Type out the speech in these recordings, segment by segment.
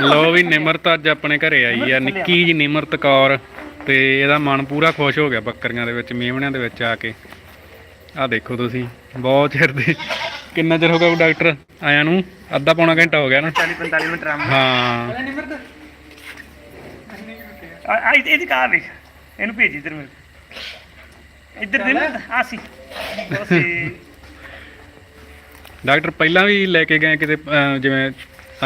ਲੋ ਵੀ ਨਿਮਰਤ ਅੱਜ ਆਪਣੇ ਘਰੇ ਆਈ ਆ ਨਿੱਕੀ ਜੀ ਨਿਮਰਤ ਕੌਰ ਤੇ ਇਹਦਾ ਮਨ ਪੂਰਾ ਖੁਸ਼ ਹੋ ਗਿਆ ਬੱਕਰੀਆਂ ਦੇ ਵਿੱਚ ਮੇਮਣਿਆਂ ਦੇ ਵਿੱਚ ਆ ਕੇ। ਆ ਦੇਖੋ ਤੁਸੀਂ ਬਹੁਤ ਚਿਰ ਦੇ ਕਿੰਨਾ ਚਿਰ ਹੋ ਗਿਆ ਉਹ ਡਾਕਟਰ ਆਇਆ ਨੂੰ? ਅੱਧਾ ਪੌਣਾ ਘੰਟਾ ਹੋ ਗਿਆ ਨਾ। 40 45 ਮਿੰਟ ਆਰਾਮ ਹਾਂ। ਆ ਆ ਇਹ- ਇਹਦੀ ਕਾਰ ਵੇਖ ਇਹਨੂੰ ਭੇਜੀ ਇੱਧਰ ਮੇਰੇ ਇੱਧਰ ਦੇ ਨਾ ਆ ਸੀ। ਡਾਕਟਰ ਪਹਿਲਾਂ ਵੀ ਲੈ ਕੇ ਗਏ ਕਿਤੇ ਜਿਵੇਂ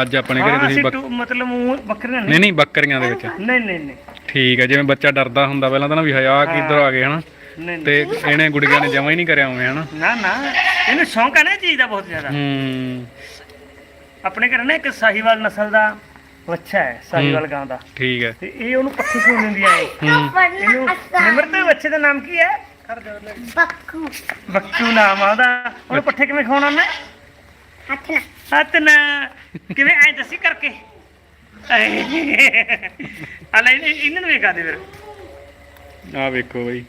ਅੱਜ ਆਪਣੇ ਘਰੇ ਹਾਂ ਤੁਸੀਂ ਅਸੀਂ ਬੱਕ- ਟੂ- ਮਤਲਬ ਉਹ ਬੱਕਰੀਆਂ ਨਹੀਂ ਨਹੀਂ ਨਹੀਂ ਬੱਕਰੀਆਂ ਦੇ ਵਿੱਚ। ਨਹੀਂ ਨਹੀਂ ਨਹੀਂ। ਠੀਕ ਹੈ ਜਿਵੇਂ ਬੱਚਾ ਡਰਦਾ ਹੁੰਦਾ ਪਹਿਲਾਂ ਤਾਂ ਨਾ ਵੀ ਹਯਾ ਕਿੱਧਰ ਆ ਗਏ ਹਨਾ? ਨਹੀਂ। ਤੇ ਇਹਨੇ ਗੁੜੀਆਂ ਨੇ ਜਮਾ ਹੀ ਨਹੀਂ ਕਰਿਆ ਉਵੇਂ ਹਨਾ? ਨਾ ਨਾ। ਇਹਨੂੰ ਸ਼ੌਂਕ ਹੈ ਨਾ ਇਹ ਚੀਜ਼ ਦਾ ਬਹੁਤ ਜ਼ਿਆਦਾ। ਹੂੰ। ਆਪਣੇ ਘਰ ਨਾ ਇੱਕ ਸਾਹੀਵਾਲ ਨਸਲ ਦਾ ਬੱਚਾ ਹੈ ਸਾਹੀਵਾਲ ਗਾਂ ਦਾ। ਠੀਕ ਹੈ। ਤੇ ਇਹ ਉਹਨੂੰ ਪੱਠੀ ਸੂਣ ਦਿੰਦੀਆਂ ਹੈ। ਹੂੰ ਇਹਨੂੰ ਨਿਮਰਤ ਬੱਚੇ ਦਾ ਨਾਮ ਕੀ ਹੈ? ਬੱਕੂ। ਬੱਕੂ ਨਾਮ ਆ ਉਹਦਾ। ਉਹਨੂੰ ਪੱਠੇ ਕਿਵੇਂ ਖਵਾਉਣਾ ਮੈਂ? ਹੱਥ ਨਾਲ। ਹੱਥ ਨਾ। ਕਿਵੇਂ ਐ ਦੱਸੀ ਕਰਕੇ? ਅਲੇ ਇਹਨਾਂ ਨੂੰ ਵੀ ਕਾ ਦੇ ਫਿਰ। ਆ ਵੇਖੋ ਬਈ।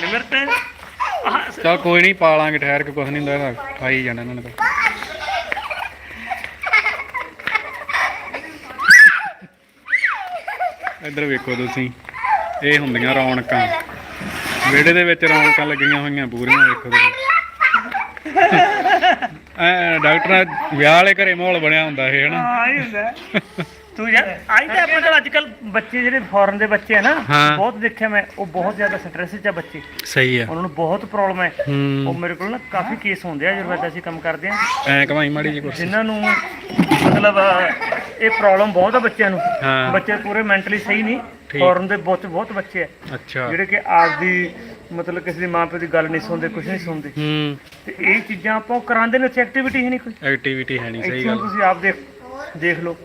ਨਿਮਰਤ। ਆਹ, ਚਲ ਕੋਈ ਨਹੀਂ ਪਾਲਾਂਗੇ ਠਹਿਰ ਕੇ ਕੁਝ ਨਹੀਂ ਹੁੰਦਾ ਇਹਦਾ ਖਾਈ ਜਾਣਾ ਇਹਨਾਂ ਨੇ ਤਾਂ। ਇੱਧਰ ਵੇਖੋ ਤੁਸੀਂ ਇਹ ਹੁੰਦੀਆਂ ਰੌਣਕਾਂ। ਵਿਹੜੇ ਦੇ ਵਿੱਚ ਰੌਣਕਾਂ ਲੱਗੀਆਂ ਹੋਈਆਂ ਪੂਰੀਆਂ ਵੇਖੋ ਤੁਸੀਂ। ਐ ਡਾਕਟਰ ਵਿਆਹ ਵਾਲੇ ਘਰੇ ਮਾਹੌਲ ਬਣਿਆ ਹੁੰਦਾ ਇਹ ਹਨਾ? ਹਾਂ ਇਹ ਹੁੰਦਾ। ਹੈ। ਤੂੰ ਯਾਰ ਆਈ ਤਾਂ ਆਪਣੇ ਕੋਲ ਅੱਜ ਕੱਲ ਬੱਚੇ ਜਿਹੜੇ ਫੋਰਨ ਦੇ ਬੱਚੇ ਆ ਨਾ ਹਾਂ। ਬਹੁਤ ਦੇਖਿਆ ਮੈਂ ਉਹ ਬਹੁਤ ਜ਼ਿਆਦਾ ਸਟ੍ਰੈਸ 'ਚ ਆ ਬੱਚੇ। ਸਹੀ ਆ। ਉਹਨਾਂ ਨੂੰ ਬਹੁਤ ਪ੍ਰੋਬਲਮ ਹੈ। ਉਹ ਹੂੰ ਮੇਰੇ ਕੋਲ ਨਾ ਕਾਫੀ ਕੇਸ ਹੁੰਦੇ ਆ ਜਦੋਂ ਅਸੀਂ ਕੰਮ ਕਰਦੇ ਆ। ਐ ਕਮਾਈ ਮਾੜੀ ਜੀ ਕੁਰਸੀ ਜਿਨ੍ਹਾਂ ਨੂੰ ਮਤਲਬ ਇਹ ਪ੍ਰੋਬਲਮ ਬਹੁਤ ਆ ਬੱਚਿਆਂ ਨੂੰ। ਹਾਂ। ਬੱਚੇ ਪੂਰੇ ਮੈਂਟਲੀ ਸਹੀ ਨਹੀਂ ਠੀਕ। ਫੋਰਨ ਦੇ ਬਹੁਤ ਬਹੁਤ ਬੱਚੇ ਆ। ਅੱਛਾ। ਜਿਹੜੇ ਕਿ ਆਪਦੀ ਮਤਲਬ ਕਿਸੇ ਦੀ ਮਾਂ ਪਿਓ ਦੀ ਗੱਲ ਨਹੀਂ ਸੁਣਦੇ ਕੁਝ ਨਹੀਂ ਸੁਣਦੇ। ਹੂੰ। ਤੇ ਇਹ ਚੀਜ਼ਾਂ ਆਪਾਂ ਉਹ ਕਰਾਉਂਦੇ ਨੇ ਉੱਥੇ ਐਕਟੀਵਿਟੀ ਹੀ ਨਹੀਂ ਕੋਈ। ਐਕਟੀਵਿਟੀ ਹੈ ਨਹੀਂ ਸਹੀ ਇੱਥੇ ਹੁਣ ਗੱਲ ਤੁਸੀਂ ਆਪ ਦੇਖ ਦੇਖ ਲਓ।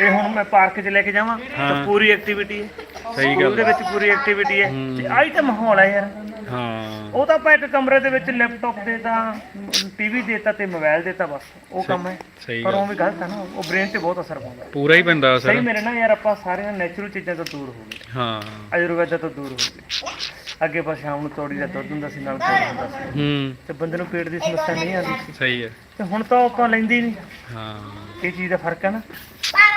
ਇਹ ਹੁਣ ਮੈਂ ਪਾਰਕ 'ਚ ਲੈ ਕੇ ਜਾਵਾਂ ਹਾਂ। ਤਾਂ ਪੂਰੀ ਐਕਟੀਵਿਟੀ ਹੈ। ਸਹੀ ਸਕੂਲ ਗੱਲ ਦੇ ਹੈ। ਵਿੱਚ ਪੂਰੀ ਐਕਟੀਵਿਟੀ ਹੈ। ਹੂੰ। ਤੇ ਆਹੀ ਤਾਂ ਮਾਹੌਲ ਹੈ ਯਾਰ। ਹਾਂ। ਉਹ ਤਾਂ ਆਪਾਂ ਇੱਕ ਕਮਰੇ ਦੇ ਵਿੱਚ ਲੈਪਟਾਪ ਦੇਤਾ ਟੀਵੀ ਦੇਤਾ ਤੇ ਮੋਬਾਈਲ ਦੇਤਾ ਬਸ ਉਹ ਕੰਮ ਹੈ। ਸਹੀ ਪਰ ਉਹ ਵੀ ਗਲਤ ਹੈ ਨਾ ਉਹ ਬ੍ਰੇਨ ਤੇ ਬਹੁਤ ਅਸਰ ਪਾਉਂਦਾ। ਪੂਰਾ ਹੀ ਪੈਂਦਾ ਸਹੀ ਅਸਰ ਮੇਰੇ ਨਾਲ ਯਾਰ ਆਪਾਂ ਸਾਰੀਆਂ ਨੈਚੁਰਲ ਚੀਜ਼ਾਂ ਤੋਂ ਦੂਰ ਹੋ ਗਏ। ਹਾਂ। ਆਯੁਰਵੇਦ ਤੋਂ ਦੂਰ ਹੋ ਗਏ। ਅੱਗੇ ਬਸ ਸ਼ਾਮ ਨੂੰ ਤੋੜੀ ਦਾ ਦੁੱਧ ਹੁੰਦਾ ਸੀ ਨਾਲ ਗੁੜ ਹੁੰਦਾ ਸੀ। ਹੂੰ। ਤੇ ਬੰਦੇ ਨੂੰ ਪੇਟ ਦੀ ਸਮੱਸਿਆ ਨਹੀਂ ਆਉਂਦੀ ਸੀ। ਸਹੀ ਹੈ। ਤੇ ਹੁਣ ਤਾਂ ਆਪਾਂ ਲੈਂਦੇ ਨਹੀਂ। ਹਾਂ। ਇਹ ਚੀਜ਼ ਦਾ ਫ਼ਰਕ ਹੈ ਨਾ।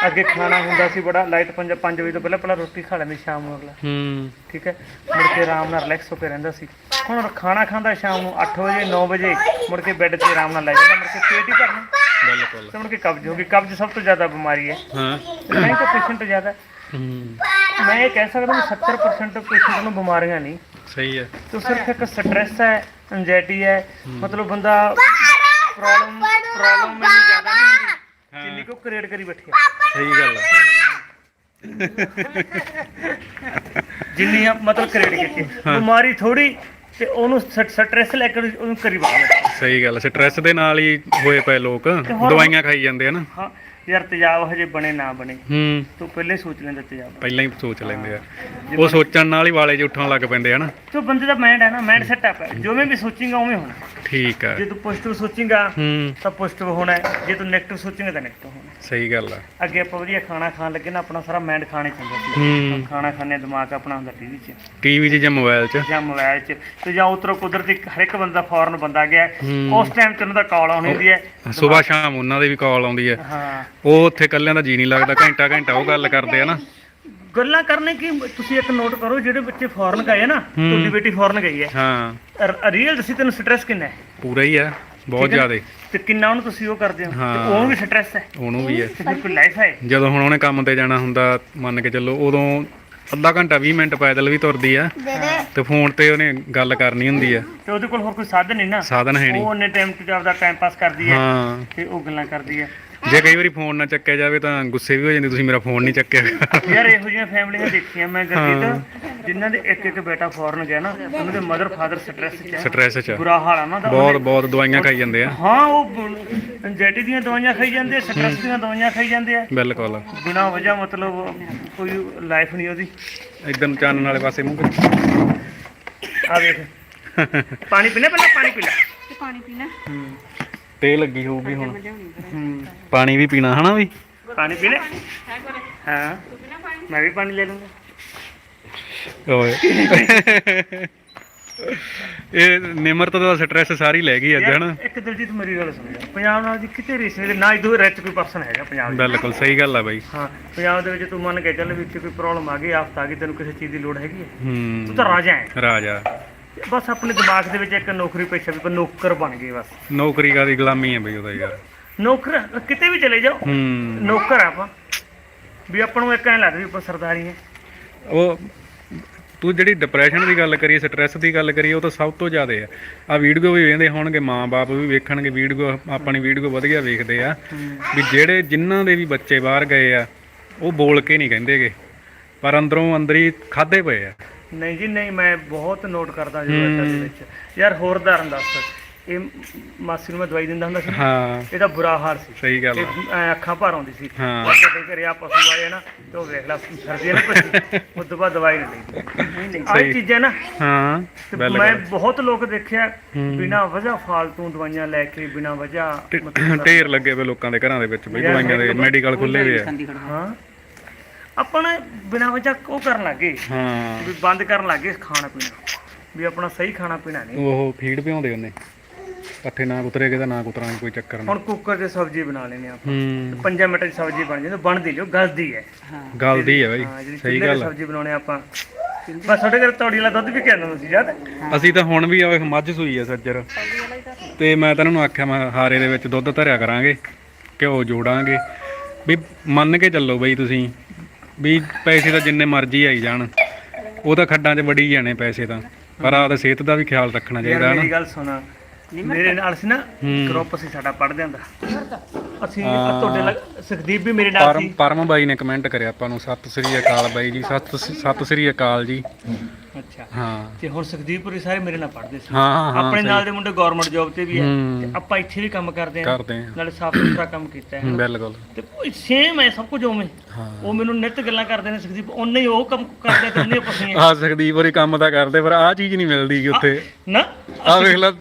ਅੱਗੇ ਖਾਣਾ ਹੁੰਦਾ ਸੀ ਬੜਾ ਲਾਈਟ 5 5 ਵਜੇ ਤੋਂ ਪਹਿਲਾਂ ਪਹਿਲਾਂ ਰੋਟੀ ਖਾ ਲੈਂਦੇ ਸ਼ਾਮ ਨੂੰ ਅਗਲਾ। ਹੂੰ। ਠੀਕ ਹੈ? ਮੁੜ ਕੇ ਆਰਾਮ ਨਾਲ ਰਿਲੈਕਸ ਹੋ ਕੇ ਰਹਿੰਦਾ ਸੀ। ਹੁਣ ਖਾਣਾ ਖਾਂਦਾ ਸ਼ਾਮ ਨੂੰ 8 ਵਜੇ 9 ਵਜੇ ਮੁੜ ਕੇ ਬੈੱਡ ਤੇ ਆਰਾਮ ਨਾਲ ਲੈ ਜਾਂਦਾ ਮੁੜ ਕੇ ਪੇਟ ਹੀ ਭਰਨਾ। ਬਿਲਕੁਲ। ਤੇ ਮੁੜ ਕੇ ਕਬਜ਼ ਹੋ ਗਈ। ਕਬਜ਼ ਸਭ ਤੋਂ ਜ਼ਿਆਦਾ ਬਿਮਾਰੀ ਹੈ। ਹਾਂ। ਨਹੀਂ ਤਾਂ ਪੇਸ਼ੈਂਟ ਜ਼ਿਆਦਾ। ਹੂੰ। ਮੈਂ ਇਹ ਕਹਿ ਸਕਦਾ ਵੀ 70% ਪੇਸ਼ੈਂਟ ਨੂੰ ਬਿਮਾਰੀਆਂ ਨਹੀਂ। ਸਹੀ ਹੈ। ਤੇ ਸਿਰਫ ਇੱਕ ਸਟ੍ਰੈਸ ਹੈ ਐਂਜ਼ਾਇਟੀ ਹੈ। ਮਤਲਬ ਬੰਦਾ ਪ੍ਰੋਬਲਮ ਪ੍ਰੋਬਲਮ ਜਿੰਨੀ ਕੋ ਕ੍ਰੀਏਟ ਕਰੀ ਬੈਠੇ ਸਹੀ ਗੱਲ ਹੈ ਜਿੰਨੀ ਆ ਮਤਲਬ ਕ੍ਰੀਏਟ ਕੀਤੀ। ਬਿਮਾਰੀ ਥੋੜੀ ਤੇ ਉਹਨੂੰ ਸਟ੍ਰੈਸ ਲੈ ਕੇ ਉਹਨੂੰ ਕਰੀ ਬੈਠੇ। ਸਹੀ ਗੱਲ ਸਟ੍ਰੈਸ ਦੇ ਨਾਲ ਹੀ ਹੋਏ ਪਏ ਲੋਕ। ਦਵਾਈਆਂ ਖਾਈ ਜਾਂਦੇ ਆ ਨਾ। ਹਾਂ ਯਾਰ ਤੇਜ਼ਾਬ ਹਜੇ ਬਣੇ ਨਾ ਬਣੇ। ਹੂੰ। ਤੂੰ ਪਹਿਲੇ ਸੋਚ ਲੈਂਦਾ ਤੇਜ਼ਾਬ। ਪਹਿਲਾਂ ਹੀ ਸੋਚ ਲੈਂਦੇ ਆ। ਉਹ ਸੋਚਣ ਨਾਲ ਹੀ ਵਾਲੇ ਉੱਠਣ ਲੱਗ ਪੈਂਦੇ ਆ ਨਾ। ਤੋ ਬੰਦੇ ਦਾ ਮਾਈਂਡ ਹੈ ਨਾ ਮਾਈਂਡ ਸੈਟਅਪ ਹੈ ਜੋ ਮੈਂ ਵੀ ਸੋਚੇਗਾ ਉਵੇਂ ਹੋਣਾ। ਠੀਕ ਆ। ਜੇ ਤੂੰ ਪੋਜ਼ਿਟਿਵ ਸੋਚੇਗਾ ਹੂੰ। ਤਾਂ ਪੋਜ਼ਿਟਿਵ ਹੋਣਾ ਹੈ। ਜੇ ਤੂੰ 네ਗੇਟਿਵ ਸੋਚੇਗਾ ਤਾਂ 네ਗੇਟਿਵ ਹੋਣਾ ਹੈ। ਸਹੀ ਗੱਲ ਆ। ਅੱਗੇ ਆਪਾਂ ਵਧੀਆ ਖਾਣਾ ਖਾਣ ਲੱਗੇ ਨਾ ਆਪਣਾ ਸਾਰਾ ਮਾਈਂਡ ਖਾਣੇ ਚ ਹੁੰਦਾ ਸੀ ਹੂੰ ਖਾਣਾ ਖਾਣੇ ਦਿਮਾਗ ਆਪਣਾ ਹੁੰਦਾ ਟੀਵੀ 'ਚ। ਟੀਵੀ 'ਚ ਜਾਂ ਮੋਬਾਈਲ 'ਚ? ਜਾਂ ਮੋਬਾਈਲ 'ਚ। ਤੇ ਜਾਂ ਉਤਰੋ ਕੁਦਰਤੀ ਹਰ ਇੱਕ ਬੰਦਾ ਫੌਰਨ ਬੰਦਾ ਗਿਆ। ਹੈ। ਹੂੰ। ਉਸ ਟਾਈਮ ਤੇ ਉਹਨਾਂ ਦਾ ਕਾਲ ਆਉਣੀ ਹੁੰਦੀ ਹੈ। ਸਵੇਰ ਸ਼ਾਮ ਉਹਨਾਂ ਦੀ ਵੀ ਕਾਲ ਆਉਂਦੀ ਹੈ। ਹਾਂ। ਉਹ ਉੱਥੇ ਕੱਲਿਆਂ ਦਾ ਜੀ ਨਹੀਂ ਲੱਗਦਾ। ਘੰਟਾ ਘੰਟਾ ਉਹ ਗੱਲ ਕਰਦੇ ਆ ਨਾ। ਗੱਲਾਂ ਕਰਨੇ ਕੀ ਤੁਸੀਂ ਇੱਕ ਨੋਟ ਕਰੋ ਜਿਹੜੇ ਬੱਚੇ ਫੌਰਨ ਗਏ ਆ ਨਾ ਤੁਹਾਡੀ ਬੇਟੀ ਫੌਰਨ ਗਈ ਹੈ। ਹਾਂ। ਰੀਅਲ ਦੱਸੀ ਤੈਨੂੰ ਸਟ੍ਰੈਸ ਕਿੰਨਾ ਹੈ? ਪੂਰਾ ਹੀ ਆ ਬਹੁਤ? ਜ਼ਿਆਦੇ। ਤੇ ਕਿੰਨਾ ਉਹਨੂੰ ਤੁਸੀਂ ਉਹ ਕਰਦੇ ਹੋ। ਤੇ ਉਹਨੂੰ ਵੀ ਸਟ੍ਰੈਸ ਹੈ। ਉਹਨੂੰ ਵੀ ਹੈ। ਕੋਈ ਲਾਈਫ ਹੈ ਜਦੋਂ ਹੁਣ ਉਹਨੇ ਕੰਮ ਤੇ ਜਾਣਾ ਹੁੰਦਾ ਮੰਨ ਕੇ ਚੱਲੋ ਉਦੋਂ ਅੱਧਾ ਘੰਟਾ 20 ਮਿੰਟ ਪੈਦਲ ਵੀ ਤੁਰਦੀ ਆ। ਤੇ ਫੋਨ ਤੇ ਉਹਨੇ ਗੱਲ ਕਰਨੀ ਹੁੰਦੀ ਆ। ਤੇ ਉਹਦੇ ਕੋਲ ਹੋਰ ਕੋਈ ਸਾਧਨ ਨਹੀਂ ਨਾ? ਸਾਧਨ ਹੈ ਉਹ ਨਹੀਂ ਉਹਨੇ ਟਾਈਮ ਤੇ ਆਪਦਾ ਟਾਈਮ ਪਾਸ ਕਰਦੀ ਹਾਂ। ਤੇ ਉਹ ਗੱਲਾਂ ਕਰਦੀ ਹੈ। ਜੇ ਕਈ ਵਾਰੀ ਫੋਨ ਨਾ ਚੱਕਿਆ ਜਾਵੇ ਤਾਂ ਗੁੱਸੇ ਵੀ ਹੋ ਜਾਂਦੇ ਤੁਸੀਂ ਮੇਰਾ ਫੋਨ ਨਹੀਂ ਚੱਕਿਆ। ਯਾਰ ਇਹੋ ਜਿਹੀਆਂ ਫੈਮਲੀਆਂ ਦੇਖੀਆਂ ਮੈਂ ਗੱਦੀ ਜਿਨ੍ਹਾਂ ਦੇ ਇੱਕ ਇੱਕ ਬੇਟਾ ਫੋਰਨ ਗਿਆ ਨਾ ਉਹਨਾਂ ਦੇ ਮਦਰ ਫਾਦਰ ਸਟ੍ਰੈਸ ਚ ਹੈ। ਸਟ੍ਰੈਸ 'ਚ। ਆ। ਬੁਰਾ ਹਾਲ ਆ ਉਹਨਾਂ ਦਾ ਬਹੁਤ ਬਹੁਤ ਦਵਾਈਆਂ ਖਾਈ ਜਾਂਦੇ ਆ। ਹਾਂ ਉਹ ਐਂਜ਼ਾਈਟੀ ਦੀਆਂ ਦਵਾਈਆਂ ਖਾਈ ਜਾਂਦੇ ਆ ਸਟ੍ਰੈਸ ਦੀਆਂ ਦਵਾਈਆਂ ਖਾਈ ਜਾਂਦੇ ਆ। ਬਿਲਕੁਲ। ਬਿਨਾਂ ਵਜ੍ਹਾ ਮਤਲਬ ਕੋਈ ਲਾਈਫ ਨਹੀਂ ਉਹਦੀ। ਇਦਾਂ ਚਾਨਣ ਵਾਲੇ ਪਾਸੇ ਮੂੰਹ ਕਰ। ਆ ਦੇਖ ਪਾਣੀ ਪੀਣਾ ਪਹਿਲਾਂ? ਪਾਣੀ ਪੀ ਲੈ। ਪਾਣੀ ਪੀਣਾ ਤੇ ਲੱਗੀ ਹੋਊਗੀ ਹੁਣ। ਹੂੰ ਪਾਣੀ ਵੀ ਪੀਣਾ ਹਨਾ ਵੀ? ਪਾਣੀ ਪੀਣਾ? ਹਾਂ ਮੈਂ ਵੀ ਪਾਣੀ ਲੈ ਲੂੰਗਾ। ਓਏ। ਇਹ ਨਿਮਰਤ ਦਾ ਸਟ੍ਰੈਸ ਸਾਰੀ ਲੈ ਗਈ ਅੱਜ ਹਨਾ? ਇੱਕ ਦਿਲਜੀਤ ਮੇਰੀ ਗੱਲ ਸੁਣੋ ਪੰਜਾਬ ਨਾਲ ਦੀ ਕਿਤੇ ਰੇਸ ਨਹੀਂ ਨਾ ਇਦੋਂ ਰਿਚ ਕੋਈ ਪਰਸਨ ਹੈਗਾ ਪੰਜਾਬ 'ਚ ਬਿਲਕੁਲ ਸਹੀ ਗੱਲ ਆ ਬਾਈ। ਹਾਂ ਪੰਜਾਬ ਦੇ ਵਿੱਚ ਤੂੰ ਮੰਨ ਕੇ ਚੱਲ ਵੀ ਇੱਥੇ ਕੋਈ ਪ੍ਰੋਬਲਮ ਆ ਗਈ ਆਫਤ ਆ ਗਈ ਤੈਨੂੰ ਕਿਸੇ ਚੀਜ਼ ਦੀ ਲੋੜ ਹੈਗੀ ਹੈ। ਤੂੰ ਤਾਂ ਰਾਜਾ ਹੈ। ਰਾਜਾ। ਬਸ ਆਪਣੇ ਦਿਮਾਗ ਦੇ ਵਿੱਚ ਇੱਕ ਨੌਕਰੀ ਪੇਸ਼ਾ ਵੀ ਨੌਕਰ ਬਣ ਗਏ ਬਸ। ਨੌਕਰੀ ਦੀ ਗੁਲਾਮੀ ਹੈ ਬਈ ਉਹਦਾ ਯਾਰ। ਨੌਕਰ ਕਿਤੇ ਵੀ ਚਲੇ ਜਾਓ ਹੂੰ। ਨੌਕਰ ਆ ਆਪਾਂ। ਵੀ ਆਪਾਂ ਨੂੰ ਇੱਕ ਐਂ ਲੱਗਦਾ ਵੀ ਆਪਾਂ ਸਰਦਾਰੀ ਹੈ। ਉਹ ਤੂੰ ਜਿਹੜੀ ਡਿਪਰੈਸ਼ਨ ਦੀ ਗੱਲ ਕਰੀ ਸਟ੍ਰੈਸ ਦੀ ਗੱਲ ਕਰੀ ਉਹ ਤਾਂ ਸਭ ਤੋਂ ਜ਼ਿਆਦਾ ਆ ਆ ਵੀਡੀਓ ਵੀ ਵੇਖਦੇ ਹੋਣਗੇ ਮਾਂ-ਬਾਪ ਵੀ ਵੇਖਣਗੇ ਵੀਡੀਓ ਆਪਣੀ ਵੀਡੀਓ ਵਧੀਆ ਵੇਖਦੇ ਆ। ਵੀ ਜਿਹੜੇ ਜਿਨ੍ਹਾਂ ਦੇ ਵੀ ਬੱਚੇ ਬਾਹਰ ਗਏ ਆ ਉਹ ਬੋਲ ਕੇ ਨਹੀਂ ਕਹਿੰਦੇਗੇ। ਪਰ ਅੰਦਰੋਂ ਅੰਦਰੀ ਖਾਦੇ ਪਏ ਆ। ਨਹੀਂ ਜੀ ਨਹੀਂ ਮੈਂ ਬਹੁਤ ਨੋਟ ਕਰਦਾ ਇੱਦਾਂ ਦੇ ਵਿੱਚ। ਯਾਰ ਹੋਰ ਉਦਾਹਰਨ ਦੱਸ। ਇਹ ਮਾਸੀ ਨੂੰ ਮੈਂ ਦਵਾਈ ਦਿੰਦਾ ਹੁੰਦਾ ਸੀ ਹਾਂ। ਇਹਦਾ ਬੁਰਾ ਹਾਲ ਸੀ। ਸਹੀ ਗੱਲ ਐਂ ਅੱਖਾਂ ਭਰ ਆਉਂਦੀ ਸੀ। ਹਾਂ। ਸਾਡੇ ਘਰੇ ਆ ਪਸ਼ੂ ਆਏ ਨਾ ਤੇ ਉਹ ਵੇਖ ਲੈ ਸਰਦੀਆਂ ਨੇ ਪਸ਼ੂ। ਉਸ ਤੋਂ ਬਾਅਦ ਦਵਾਈ ਨਹੀਂ ਲਈ ਆਹ। ਚੀਜ਼ਾਂ ਨਾ ਹਾਂ ਮੈਂ ਬਹੁਤ ਲੋਕ ਦੇਖਿਆ। ਬਿਨਾ ਵਜ੍ਹਾ ਫਾਲਤੂ ਦਵਾਈਆਂ ਲੈ ਕੇ ਬਿਨਾ ਵਜ੍ਹਾ ਢੇਰ ਲੱਗੇ ਵੇ ਲੋਕਾਂ ਦੇ ਘਰਾਂ ਦੇ ਵਿੱਚ ਬਈ ਦਵਾਈਆਂ ਦੇ ਮੈਡੀਕਲ ਖੁੱਲੇ ਵੇ ਆ। ਹਾਂ। ਆਪਾਂ ਨਾ ਬਿਨਾ ਵਜ੍ਹਾ ਉਹ ਕਰਨ ਲੱਗੇ। ਹਾਂ। ਵੀ ਬੰਦ ਕਰਨ ਲੱਗੇ ਖਾਣਾ ਪੀਣਾ। ਵੀ ਆਪਣਾ ਸਹੀ ਖਾਣਾ ਪੀਣਾ ਨਹੀਂ। ਉਹ ਫੀਡ ਪਿਆਉਂਦੇ ਉਹਨੇ। ਪੱਠੇ ਨਾ ਕੁਤਰੇਗੇ ਤਾਂ ਨਾ ਕੁਤਰਾਂਗੇ ਕੋਈ ਚੱਕਰ ਨਹੀਂ। ਹੁਣ ਕੁੱਕਰ 'ਚ ਸਬਜ਼ੀ ਬਣਾ ਲੈਨੇ ਆ ਹੂੰ। ਪੰਜਾਂ ਮਿੰਟਾਂ 'ਚ ਸਬਜ਼ੀ ਬਣ ਜਾਂਦੀ ਬਣਦੀ ਲਿਓ ਗਲਦੀ ਹੈ। ਗੱਲ ਦੀ ਹੈ ਬਾਈ। ਹਾਂ ਜਿਹੜੀ ਸਹੀ ਚੁੱਲ੍ਹੇ ਗੱਲ ਆ। ਸਬਜ਼ੀ ਬਣਾਉਣੇ ਆਪਾਂ। ਬਸ ਸਾਡੇ ਘਰ ਤੌੜੀ ਵਾਲਾ ਦੁੱਧ ਵੀ ਕਹਿੰਦਾ ਤੁਸੀਂ ਯਾਦ ਅਸੀਂ ਤਾਂ ਹੁਣ ਵੀ ਆਵੇ ਮੱਝ ਸੂਈ ਆ ਸੱਜਰ। ਤੇ। ਮੈਂ ਤਾਂ ਇਹਨਾਂ ਨੂੰ ਆਖਿਆ ਮੈਂ ਹਾਰੇ ਦੇ ਵਿੱਚ ਦੁੱਧ ਧਰਿਆ ਕਰਾਂਗੇ ਘਿਓ ਜੋੜਾਂਗੇ। ਵੀ ਮੰਨ ਕੇ ਚੱਲੋ ਬਈ ਤੁਸੀਂ ਵੀ ਪੈਸੇ ਤਾਂ ਜਿੰਨੇ ਮਰਜ਼ੀ ਆਈ ਜਾਣ। ਉਹ ਤਾਂ ਖੱਡਾਂ 'ਚ ਵੜੀ ਜਾਣੇ ਪੈਸੇ ਤਾਂ। ਪਰ ਆਪਦਾ ਸਿਹਤ ਦਾ ਵੀ ਖਿਆਲ ਰੱਖਣਾ ਯਾਰ ਚਾਹੀਦਾ ਮੇਰੀ ਨਾ ਗੱਲ ਸੁਣਾ। ਮੇਰੇ ਨਾਲ ਸੀ ਨਾ ਹੂੰ। ਗਰੁੱਪ ਸੀ ਸਾਡਾ ਪੜਦੇ ਹੁੰਦਾ। ਅਸੀਂ। ਤੁਹਾਡੇ ਨਾਲ ਸੁਖਦੀਪ ਵੀ ਮੇਰੇ ਨਾਲ ਪਰਮ ਸੀ। ਪਰਮ ਬਾਈ ਨੇ ਕਮੈਂਟ ਕਰਿਆ ਆਪਾਂ ਨੂੰ। ਸਤਿ ਸ੍ਰੀ ਅਕਾਲ ਬਾਈ ਜੀ ਸਤਿ ਸਤਿ ਸ੍ਰੀ ਅਕਾਲ ਜੀ। ਅੱਛਾ। ਹਾਂ। ਤੇ ਹੁਣ ਸੁਖਦੀਪ ਪੁਰੀ ਸਾਰੇ ਮੇਰੇ ਨਾਲ ਪੜਦੇ ਸੀ। ਹਾਂ ਹਾਂ ਹਾਂ ਆਪਣੇ। ਨਾਲ ਦੇ ਮੁੰਡੇ ਗਵਰਨਮੈਂਟ ਜੌਬ ਤੇ ਵੀ ਹੈ। ਹੂੰ। ਤੇ ਆਪਾਂ ਇੱਥੇ ਵੀ ਕੰਮ ਕਰਦੇ ਹਾਂ। ਕਰਦੇ ਆ ਨਾਲੇ ਸਾਫ਼ ਸੁਥਰਾ ਕੰਮ ਕੀਤਾ ਹੈ। ਬਿਲਕੁਲ। ਤੇ ਸੇਮ ਹੈ ਸਭ ਕੁਝ ਉਵੇਂ। ਹਾਂ। ਉਹ ਮੈਨੂੰ ਨਿੱਤ ਗੱਲਾਂ ਕਰਦੇ ਨੇ ਸੁਖਦੀਪ। ਉਹਨੇ ਹੀ ਉਹ ਕੰਮ ਕਰਦੇ ਤੇ ਉਹਨੇ ਪਸੀਆਂ ਆ ਸਕਦੀਪ ਹੋਰੀ ਕੰਮ ਤਾਂ ਕਰਦੇ ਪਰ ਆਹ ਚੀਜ਼ ਨਹੀਂ ਮਿਲਦੀ ਗੀ ਉੱਥੇ। ਨਾ। ਆ ਵੇਖ ਲੈ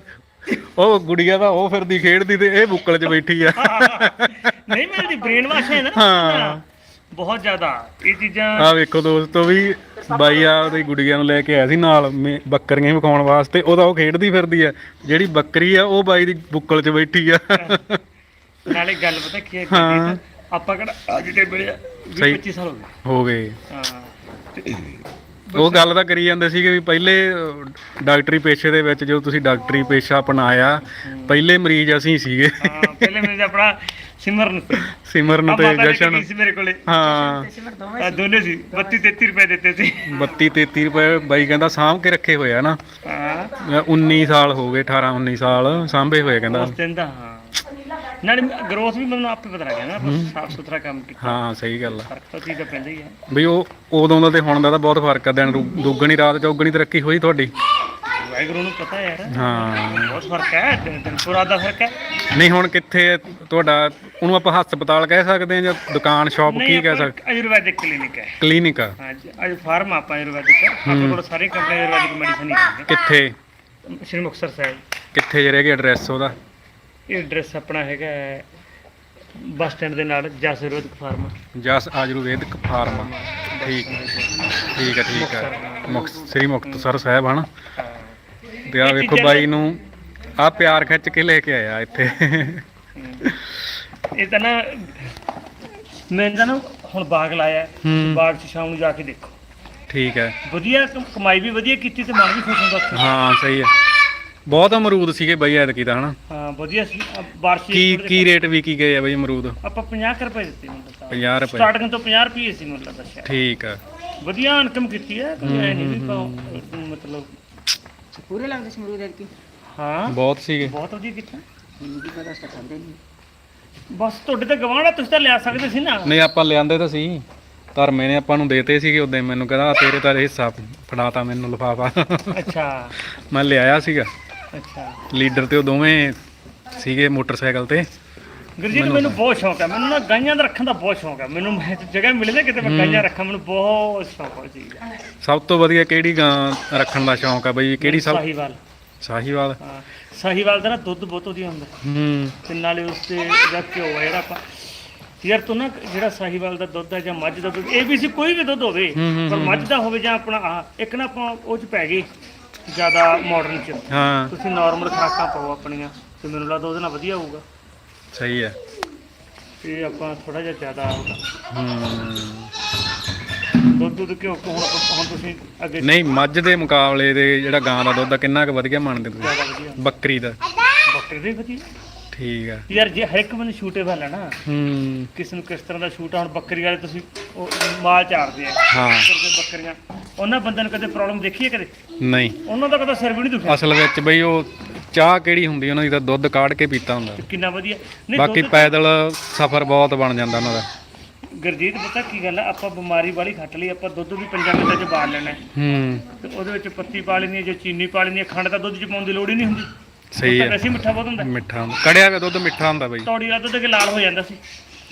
ਉਹ ਗੁੜੀਆ ਦਾ ਉਹ ਫਿਰਦੀ ਖੇਡਦੀ ਤੇ ਇਹ ਬੁੱਕਲ 'ਚ ਬੈਠੀ ਆ। ਨਹੀਂ ਮਿਲਦੀ ਬ੍ਰੇਨ ਵਾਸ਼ ਹੈ ਨਾ। ਹਾਂ। ਬਹੁਤ ਜ਼ਿਆਦਾ। ਇਹ ਚੀਜ਼ਾਂ ਆ ਵੇਖੋ ਦੋਸਤੋ ਵੀ ਬਾਈ ਆ ਉਹਦੀ ਗੁੜੀਆ ਨੂੰ ਲੈ ਕੇ ਆਇਆ ਸੀ ਨਾਲ ਮੇ- ਬੱਕਰੀਆਂ ਵਿਖਾਉਣ ਵਾਸਤੇ ਉਹਦਾ ਉਹ ਖੇਡਦੀ ਫਿਰਦੀ ਆ ਜਿਹੜੀ ਬੱਕਰੀ ਆ ਉਹ ਬਾਈ ਦੀ ਬੁੱਕਲ 'ਚ ਬੈਠੀ ਆ ਨਾਲੇ ਗੱਲ ਪਤਾ ਕੀ ਹੈ ਹਾਂ। ਗੁਰਜੀਤ? ਆਪਾਂ ਕਿਹੜਾ ਅੱਜ ਦੇ ਵੇਲੇ ਸਹੀ। 25 ਸਾਲ ਹੋ ਗਏ ਹੋ ਗਏ ਹਾਂ ਤੇ ਉਹ ਗੱਲ ਤਾਂ ਕਰੀ ਜਾਂਦੇ ਸੀਗੇ ਵੀ ਪਹਿਲੇ ਅਹ, ਡਾਕਟਰੀ ਪੇਸ਼ੇ ਦੇ ਵਿੱਚ ਜਦੋਂ ਤੁਸੀਂ ਡਾਕਟਰੀ ਪੇਸ਼ਾ ਅਪਣਾਇਆ ਪਹਿਲੇ ਮਰੀਜ਼ ਅਸੀਂ ਸੀਗੇ ਹਾਂ, ਪਹਿਲੇ ਮੇਰੇ ਆਪਣਾ ਸਿਮਰਨ ਸੀ ਸਿਮਰਨ ਆ ਤੇ ਜਸ਼ਨ ਸੀ ਮੇਰੇ ਕੋਲੇ ਹਾਂ ਦੋਨੇ ਸੀ 32 33 ਰੁਪਏ ਦਿੱਤੇ ਸੀ 32 33 ਰੁਪਏ ਬਾਈ ਕਹਿੰਦਾ ਸਾਂਭ ਕੇ ਰੱਖੇ ਹੋਏ ਆ ਨਾ ਹਾਂ ਅਹ 19 ਸਾਲ ਹੋ ਗਏ 18 19 ਸਾਲ ਸਾਂਭੇ ਹੋਏ ਕਹਿੰਦਾ ਉਸ ਦਿਨ ਦਾ ਹਾਂ ਨਾਲੇ ਗਰੋਥ ਵੀ ਮੈਨੂੰ ਆਪੇ ਪਤਾ ਲੱਗਿਆ ਨਾ ਆਪਾਂ ਸਾਫ਼ ਸੁਥਰਾ ਕੰਮ ਕੀਤਾ ਹਾਂ ਸਹੀ ਗੱਲ ਆ ਫ਼ਰਕ ਤਾਂ ਚੀਜ਼ ਦਾ ਪੈਂਦਾ ਹੀ ਹੈ ਬਈ ਉਹ ਉਦੋਂ ਦਾ ਤੇ ਹੁਣ ਦਾ ਤਾਂ ਬਹੁਤ ਫ਼ਰਕ ਆ ਦਿਨ ਦੁੱਗਣੀ ਰਾਤ ਚੌਗਣੀ ਤਰੱਕੀ ਹੋਈ ਤੁਹਾਡੀ ਵਾਹਿਗੁਰੂ ਨੂੰ ਪਤਾ ਯਾਰ। ਹਾਂ। ਬਹੁਤ ਫ਼ਰਕ ਹੈ ਦਿਨ ਦਿਨ ਪੂਰਾ ਦਾ ਫ਼ਰਕ ਹੈ। ਨਹੀਂ ਹੁਣ ਕਿੱਥੇ ਤੁਹਾਡਾ ਉਹਨੂੰ ਆਪਾਂ ਹਸਪਤਾਲ ਕਹਿ ਸਕਦੇ ਹਾਂ ਜਾਂ ਦੁਕਾਨ ਸ਼ਾਪ ਕੀ ਕਹਿ ਸਕਦੇ? ਆਯੁਰਵੈਦਿਕ ਕਲੀਨਿਕ ਹੈ। ਕਲੀਨਿਕ ਆ। ਹਾਂ ਜੀ ਅੱਜ ਫਾਰਮ ਆਪਾਂ ਆਯੁਰਵੈਦਿਕ ਆਪਣੇ ਕੋਲ ਸਾਰੀ ਕੰਪਨੀ ਆਯੁਰਵੈਦਿਕ ਮੈਡੀਸਨ ਹੀ ਹੈ। ਕਿੱਥੇ? ਸ਼੍ਰੀ ਮੁਕਤਸਰ ਸਾਹਿਬ। ਕਿੱਥੇ ਜੇ ਰਹਿ ਗਿਆ ਐਡਰੈਸ ਉਹਦਾ? ਇਹ ਐਡਰੈਸ ਆਪਣਾ ਹੈਗਾ ਬੱਸ ਸਟੈਂਡ ਦੇ ਨਾਲ ਜਸ ਆਯੁਰਵੈਦਿਕ ਫਾਰਮ। ਜਸ ਆਯੁਰਵੈਦਿਕ ਫਾਰਮ। ਠੀਕ ਠੀਕ ਹੈ ਠੀਕ ਹੈ। ਮੁਕਤ ਸ੍ਰੀ ਮੁਕਤਸਰ ਸਾਹਿਬ ਹਨ? ਤੇ ਆ ਵੇਖੋ ਬਾਈ ਨੂੰ ਆ ਪਿਆਰ ਖਿੱਚ ਕੇ ਲੈ ਕੇ ਆਇਆ ਇੱਥੇ। ਇਹ ਤਾਂ ਨਾ ਮੈਂ ਤਾਂ ਨਾ ਹੁਣ ਬਾਗ ਲਾਇਆ ਹੈ। ਬਾਗ 'ਚ ਸ਼ਾਮ ਨੂੰ ਜਾ ਕੇ ਦੇਖੋ। ਠੀਕ ਹੈ। ਵਧੀਆ ਕਮ- ਕਮਾਈ ਵੀ ਵਧੀਆ ਕੀਤੀ ਤੇ ਮਨ ਵੀ ਖੁਸ਼ ਹੁੰਦਾ ਉੱਥੇ। ਹਾਂ ਸਹੀ ਹੈ। ਬਹੁਤ ਅਮਰੂਦ ਸੀਗੇ ਬਾਈ ਐਤਕੀ ਤਾਂ ਹਨਾ? ਹਾਂ ਵਧੀਆ ਸੀ। ਅ, ਬਾਰਸ਼ੀ ਕੀ ਕੀ ਰੇਟ ਵੀ ਕੀ ਗਏ ਆ ਬਾਈ ਅਮਰੂਦ? ਆਪਾਂ 50 ਕੁ ਰੁਪਏ ਦਿੱਤੇ ਮੈਨੂੰ ਤਾਂ। 50 ਰੁਪਏ। ਸਟਾਰਟਿੰਗ ਤੋਂ 50 ਰੁਪਏ ਸੀ ਮਤਲਬ ਦੱਸਿਆ ਠੀਕ ਆ। ਵਧੀਆ ਇਨਕਮ ਕੀਤੀ ਹੈ ਕੋਈ ਐ ਨਹੀਂ ਵੀ ਪਾਓ, ਮਤਲਬ ਪੂਰੇ ਲੱਗਦੇ ਸੀ ਮਰੂਦ ਐਤਕੀ ਹਾਂ। ਬਹੁਤ ਸੀਗੇ। ਬਹੁਤ ਵਧੀਆ ਕੀਤਾ। ਮੈਨੂੰ ਕੀ ਪਤਾ ਸਟਾ ਖਾਂਦੇ ਨਹੀਂ। ਬਸ ਤੁਹਾਡੇ ਤੇ ਗਵਾਂਢਾ ਤੁਸੀਂ ਤਾਂ ਲਿਆ ਸਕਦੇ ਸੀ ਨਾ। ਨਹੀਂ ਆਪਾਂ ਲਿਆਂਦੇ ਤਾਂ ਸੀ। ਧਰਮੇ ਨੇ ਆਪਾਂ ਨੂੰ ਦੇਤੇ ਸੀਗੇ ਉਦੋਂ ਮੈਨੂੰ ਕਹਿੰਦਾ ਤੇਰੇ ਤਾਂ ਹਿੱਸਾ ਫੜਾਤਾ ਮੈਨੂੰ ਲਫਾਫਾ। ਅੱਛਾ। ਮੈਂ ਲਿਆਇਆ ਸੀਗਾ। ਅੱਛਾ। ਲੀਡਰ ਤੇ ਉਹ ਦੋਵੇਂ ਸੀਗੇ ਮੋਟਰਸਾਈਕਲ ਤੇ। ਗੁਰਜੀਤ ਮੈਨੂੰ ਬਹੁਤ ਸ਼ੌਂਕ ਹੈ। ਮੈਨੂੰ ਨਾ ਗਾਈਆਂ ਦਾ ਰੱਖਣ ਦਾ ਬਹੁਤ ਸ਼ੌਂਕ ਹੈ। ਮੈਨੂੰ ਮੈਂ ਜਗ੍ਹਾ ਮਿਲੇ ਨਾ ਕਿਤੇ ਮੈਂ ਗਾਈਆਂ ਰੱਖਾਂ ਮੈਨੂੰ ਬਹੁਤ ਸ਼ੌਂਕ ਹੈ ਦਾ ਸਭ ਤੋਂ ਵਧੀਆ ਕਿਹੜੀ ਗਾਂ ਰੱਖਣ ਦਾ ਸ਼ੌਂਕ ਆ ਬਈ? ਕਿਹੜੀ ਸਭ ਸਾਹੀਵਾਲ। ਸਾਹੀਵਾਲ। ਹਾਂ ਸਾਹੀਵਾਲ ਦਾ ਨਾ ਦੁੱਧ ਬਹੁਤ ਵਧੀਆ ਹੁੰਦਾ। ਹੂੰ। ਤੇ ਨਾਲੇ ਉਸ ਤੇ ਦਾ ਘਿਓ ਹੈ ਜਿਹੜਾ ਆਪਾਂ ਯਾਰ ਤੂੰ ਨਾ ਜਿਹੜਾ ਸਾਹੀਵਾਲ ਦਾ ਦੁੱਧ ਹੈ ਜਾਂ ਮੱਝ ਦਾ ਦੁੱਧ ABC ਕੋਈ ਵੀ ਦੁੱਧ ਹੋਵੇ ਪਰ। ਮੱਝ ਦਾ ਹੋਵੇ ਜਾਂ ਆਪਣਾ ਆਹ ਇੱਕ ਨਾ ਆਪਾਂ ਉਹ ਚ ਪੈ ਗਏ ਜ਼ਿਆਦਾ ਮਾਡਰਨ ਚ। ਹਾਂ। ਤੁਸੀਂ ਨਾਰਮਲ ਖੁਰਾਕਾਂ ਪਾਓ ਆਪਣੀਆਂ ਤੇ ਮੈਨੂੰ ਲੱਗਦਾ ਉਹਦੇ ਨਾਲ ਵਧੀਆ ਹੋਊਗਾ। ਸਹੀ ਹੈ। ਤੇ ਆਪਾਂ ਥੋੜਾ ਜਿਹਾ ਜ਼ਿਆਦਾ ਹੂੰ। ਦੁੱਧ ਦੁੱਧ ਘਿਓ ਹੁਣ ਆਪਾਂ- ਹੁਣ ਤੁਸੀਂ ਅੱਗੇ ਨਹੀਂ ਮੱਝ ਦੇ ਮੁਕਾਬਲੇ ਦੇ ਜਿਹੜਾ ਗਾਂ ਦਾ ਦੁੱਧ ਆ ਕਿੰਨਾ ਕੁ ਵਧੀਆ ਮੰਨਦੇ ਤੁਸੀਂ? ਜ਼ਿਆਦਾ ਵਧੀਆ। ਬੱਕਰੀ ਦਾ। ਬੱਕਰੇ ਦੇ ਵਧੀਆ। ਠੀਕ ਆ। ਯਾਰ ਜੇ ਹਰ ਇੱਕ ਬੰਦੇ ਸ਼ੂਟੇਬਲ ਹੈ ਨਾ ਹੂੰ। ਕਿਸ ਨੂੰ ਕਿਸ ਤਰ੍ਹਾਂ ਦਾ ਸ਼ੂਟ ਆ ਹੁਣ ਬੱਕਰੀ ਵਾਲੇ ਤੁਸੀਂ ਉਹ ਮਾਲ ਚਾਰਦੇ ਆ। ਹਾਂ। ਕਰਦੇ ਬੱਕਰੀਆਂ। ਉਹਨਾਂ ਬੰਦਿਆਂ ਨੂੰ ਕਦੇ ਪ੍ਰੋਬਲਮ ਦੇਖੀ ਹੈ ਕਦੇ? ਨਹੀਂ। ਉਹਨਾਂ ਦਾ ਕਦੇ ਸਿਰ ਵੀ ਨਹੀਂ ਦੁਖਿਆ? ਅਸਲ ਵਿੱਚ ਬਈ ਉਹ ਚਾਹ ਕਿਹੜੀ ਹੁੰਦੀ ਉਹਨਾਂ ਦੀ ਤਾਂ ਦੁੱਧ ਕਾੜ ਕੇ ਪੀਤਾ ਹੁੰਦਾ। ਕਿੰਨਾ ਵਧੀਆ। ਨਹੀਂ ਬਾਕੀ ਦੁੱਧ- ਪੈਦਲ ਸਫ਼ਰ ਬਹੁਤ ਬਣ ਜਾਂਦਾ ਉਹਨਾਂ ਦਾ। ਗੁਰਜੀਤ ਪਤਾ ਕੀ ਗੱਲ ਆ? ਆਪਾਂ ਬਿਮਾਰੀ ਵਾਲੀ ਖੱਟ ਲਈ ਆਪਾਂ ਦੁੱਧ ਵੀ ਪੰਜਾਂ ਮਿੰਟਾਂ 'ਚ ਬਾਲ ਲੈਣਾ। ਹੈ। ਹੂੰ ਤੇ ਉਹਦੇ ਵਿੱਚ ਪੱਤੀ ਪਾ ਲੈਣੀ ਹੈ ਜੇ ਚੀਨੀ ਪਾ ਲੈਣੀ ਹੈ ਖੰਡ ਤਾਂ ਦੁੱਧ 'ਚ ਪਾਉਣ ਦੀ ਲੋੜ ਹੀ ਨਹੀਂ ਹੁੰਦੀ। ਸਹੀ ਤਾਂ ਹੈ ਵੈਸੇ ਹੀ ਮਿੱਠਾ ਬਹੁਤ ਹੁੰਦਾ। ਮਿੱਠਾ ਹੁੰਦਾ। ਕੜਿਆ ਹੋਇਆ ਦੁੱਧ ਮਿੱਠਾ ਹੁੰਦਾ ਬਈ। ਤੌੜੀ ਵਾਲਾ ਦੁੱਧ ਅੱਗੇ ਲਾਲ ਹੋ ਜਾਂਦਾ ਸੀ।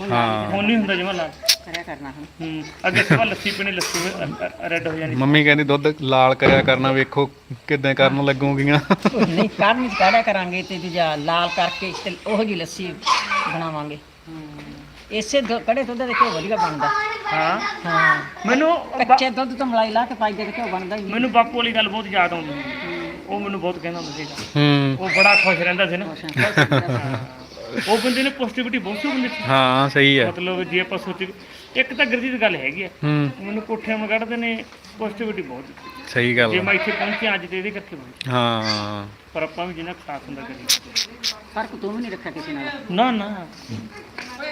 ਹਾਂ। ਹੁਣ ਨਹੀਂ ਹੁੰਦਾ ਜਿਵੇਂ ਲਾਲ ਕਰਿਆ ਕਰਨਾ ਹੁਣ। ਹੂੰ ਅੱਗੇ ਸਵਾ ਲੱਸੀ ਪੀਣੀ ਲੱਸੀ ਰੈੱਡ ਹੋ ਜਾਣੀ। ਮੰਮੀ ਕਹਿੰਦੀ ਦੁੱਧ ਲਾਲ ਕਰਿਆ ਕਰਨਾ ਵੇਖੋ ਕਿਦਾਂ ਕਰਨ ਲੱਗੂਗੀਆਂ। ਨਹੀਂ ਕਰਨ ਚ ਕਾੜਿਆ ਕਰਾਂਗੇ ਤੇ ਦੂਜਾ ਲਾਲ ਕਰਕੇ ਤੇ ਉਹੋ ਜੀ ਲੱਸੀ ਬਣਾਵਾਂਗੇ। ਇਸੇ ਦੁ- ਕੜੇ ਦੁੱਧ ਦੇ ਘਿਓ ਵਧੀਆ ਬਣਦਾ। ਹਾਂ। ਹਾਂ। ਮੈਨੂੰ ਕੱਚੇ ਦੁੱਧ ਤੋਂ ਮਲਾਈ ਲਾ ਕੇ ਪਾਈ ਦੇ ਘਿਓ ਬਣਦਾ ਹੀ ਨਹੀਂ। ਮੈਨੂੰ ਬਾਪੂ ਵਾਲੀ ਗੱਲ ਬਹੁਤ ਯਾਦ ਆਉਂਦੀ ਹੈ। ਉਹ ਮੈਨੂੰ ਬਹੁਤ ਕਹਿੰਦਾ ਹੁੰਦਾ ਸੀਗਾ। ਹੂੰ। ਉਹ ਬੜਾ ਖੁਸ਼ ਰਹਿੰਦਾ ਸੀ ਨਾ। ਉਹ ਬੰਦੇ ਨੇ ਪੋਜ਼ਿਟਿਵਿਟੀ ਬਹੁਤ ਸੀ ਬੰਦੇ 'ਚ। ਹਾਂ ਸਹੀ ਹੈ। ਮਤਲਬ ਜੇ ਆਪਾਂ ਸੋਚ ਇੱਕ ਤਾਂ ਗੁਰਜੀਤ ਗੱਲ ਹੈਗੀ ਆ। ਹੂੰ। ਮੈਨੂੰ ਕੋਠਿਆਂ ਨੂੰ ਕੱਢਦੇ ਨੇ ਪੋਜ਼ਿਟਿਵਿਟੀ ਬਹੁਤ ਸਹੀ ਗੱਲ ਜੇ ਆ। ਮੈਂ ਇੱਥੇ ਪਹੁੰਚਿਆ ਅੱਜ ਤੇ ਇਹਦੇ ਕਰਕੇ ਪਹੁੰਚਿਆ ਹਾਂ। ਪਰ ਆਪਾਂ ਵੀ ਜਿੰਨਾ ਕੁ ਸਾਥ ਹੁੰਦਾ ਕਰੀ ਫ਼ਰਕ ਤੂੰ ਵੀ ਨਹੀਂ ਰੱਖਿਆ ਕਿਸੇ ਨਾਲ? ਨਾ ਨਾ।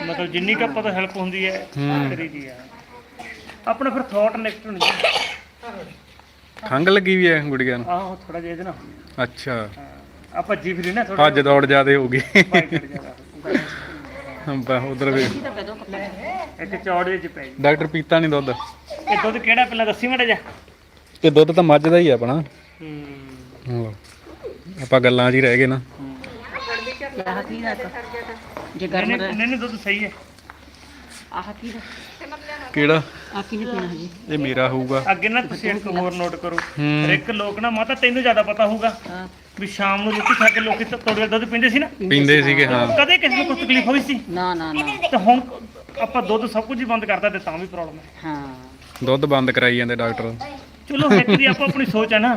ਮਤਲਬ ਜਿੰਨੀ ਕੁ ਆਪਾਂ ਤੋਂ ਹੈਲਪ ਹੁੰਦੀ ਹੈ ਹੂੰ। ਕਰੀ ਦੀ ਆ। ਆਪਣਾ ਫਿਰ ਥਾਟ ਨੈਕਸਟ ਹੋਣੀ ਖੰਗ ਲੱਗੀ ਵੀ ਹੈ ਗੁੜੀਆ ਨੂੰ? ਆਹੋ ਥੋੜਾ ਜਿਹਾ ਇਹਦੇ ਨਾਲ। ਅੱਛਾ। ਹਾਂ। ਆਪਾਂ ਜੀ ਫਿਰ ਨਾ ਥੋੜਾ ਭੱਜ ਦੌੜ ਜਾਦੇ ਹੋ ਗਈ। ਜਾਦਾ ਉਧਰ ਵੀ। ਇੱਕ ਚੌੜੇ ਚ ਪੈ ਗਈ। ਡਾਕਟਰ ਪੀਤਾ ਨਹੀਂ ਦੁੱਧ। ਇਹ ਦੁੱਧ ਕਿਹੜਾ ਪਹਿਲਾਂ ਦੱਸੀ ਮਾੜਾ ਜਾ ਤੇ ਦੁੱਧ ਤਾਂ ਮੱਝ ਦਾ ਹੀ ਆ ਆਪਣਾ। ਹੂੰ। ਆਪਾਂ ਗੱਲਾਂ 'ਚ ਹੀ ਰਹਿ ਗਏ ਨਾ? ਜੇ ਗਰਮ ਨਹੀਂ ਦਾ ਨਹੀਂ, ਨਹੀਂ ਦੁੱਧ ਸਹੀ ਹੈ। ਆਹ ਕੀ ਦਾ ਕਿਹੜਾ? ਆ ਕੀ ਨਹੀਂ ਪੀਣਾ ਹਜੀ। ਇਹ ਮੇਰਾ ਹੋਊਗਾ। ਅੱਗੇ ਨਾ ਤੁਸੀਂ ਇੱਕ ਹੋਰ ਨੋਟ ਕਰੋ। ਹੂੰ। ਹਰ ਇੱਕ ਲੋਕ ਨਾ ਮਾਤਾ ਤੈਨੂੰ ਜ਼ਿਆਦਾ ਪਤਾ ਹੋਊਗਾ ਹਾਂ। ਵੀ ਸ਼ਾਮ ਨੂੰ ਰੋਟੀ ਖਾ ਕੇ ਲੋਕੀ ਤਾਂ ਤੋੜੇ ਦੁੱਧ ਪੀਂਦੇ ਸੀ ਨਾ। ਪੀਂਦੇ ਸੀਗੇ ਹਾਂ। ਕਦੇ ਕਿਸੇ ਨੂੰ ਕੋਈ ਤਕਲੀਫ ਹੋਈ ਸੀ? ਨਾ ਨਾ ਨਾ। ਤੇ ਹੁਣ ਆਪਾਂ ਦੁੱਧ ਸਭ ਕੁਝ ਹੀ ਬੰਦ ਕਰਤਾ ਤੇ ਤਾਂ ਵੀ ਪ੍ਰੋਬਲਮ ਹੈ। ਹਾਂ। ਦੁੱਧ ਬੰਦ ਕਰਾਈ ਜਾਂਦੇ ਡਾਕਟਰ। ਚਲੋ ਇੱਕ ਦੀ ਆਪੋ ਆਪਣੀ ਸੋਚ ਹੈ ਨਾ।